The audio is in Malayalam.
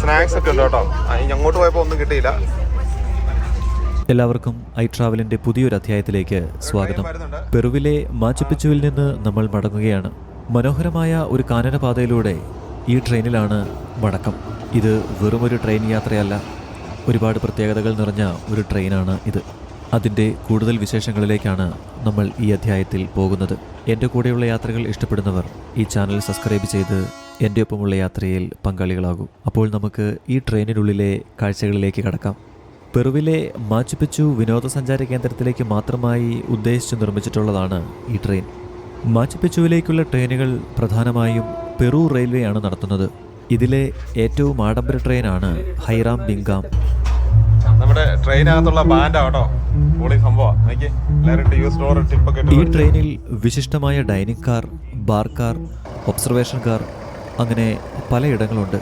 സ്നാക്സ് ഒക്കെ ഉണ്ട് കേട്ടോ. അങ്ങോട്ട് പോയപ്പോൾ ഒന്നും കിട്ടിയില്ല. എല്ലാവർക്കും ഐ ട്രാവലിന്റെ പുതിയൊരു അധ്യായത്തിലേക്ക് സ്വാഗതം. പെറുവിലെ മാച്ചുപിച്ചുവിൽ നിന്ന് നമ്മൾ മടങ്ങുകയാണ്. മനോഹരമായ ഒരു കാനനപാതയിലൂടെ ഈ ട്രെയിനിലാണ് മടക്കം. ഇത് വെറുമൊരു ട്രെയിൻ യാത്രയല്ല ഒരുപാട് പ്രത്യേകതകൾ നിറഞ്ഞ ഒരു ട്രെയിനാണ് ഇത്. അതിന്റെ കൂടുതൽ വിശേഷങ്ങളിലേക്കാണ് നമ്മൾ ഈ അധ്യായത്തിൽ പോകുന്നത്. എന്റെ കൂടെയുള്ള യാത്രകൾ ഇഷ്ടപ്പെടുന്നവർ ഈ ചാനൽ സബ്സ്ക്രൈബ് ചെയ്ത് എന്റെ ഒപ്പമുള്ള യാത്രയിൽ പങ്കാളികളാകും. അപ്പോൾ നമുക്ക് ഈ ട്രെയിനിനുള്ളിലെ കാഴ്ചകളിലേക്ക് കടക്കാം. പെറുവിലെ മാച്ചുപിച്ചു വിനോദസഞ്ചാര കേന്ദ്രത്തിലേക്ക് മാത്രമായി ഉദ്ദേശിച്ച് നിർമ്മിച്ചിട്ടുള്ളതാണ് ഈ ട്രെയിൻ. മാച്ചുപിച്ചുവിലേക്കുള്ള ട്രെയിനുകൾ പ്രധാനമായും പെറു റെയിൽവേയാണ് നടത്തുന്നത്. ഇതിലെ ഏറ്റവും ആഡംബര ട്രെയിനാണ് ഹൈറാം ബിങ്കാം നമ്മുടെ ട്രെയിനകത്തുള്ള ബാൻഡാ കേട്ടോ. പൊളി സംഭവം. ഈ ട്രെയിനിൽ വിശിഷ്ടമായ dining car bar car observation car അങ്ങനെ പലയിടങ്ങളുണ്ട്.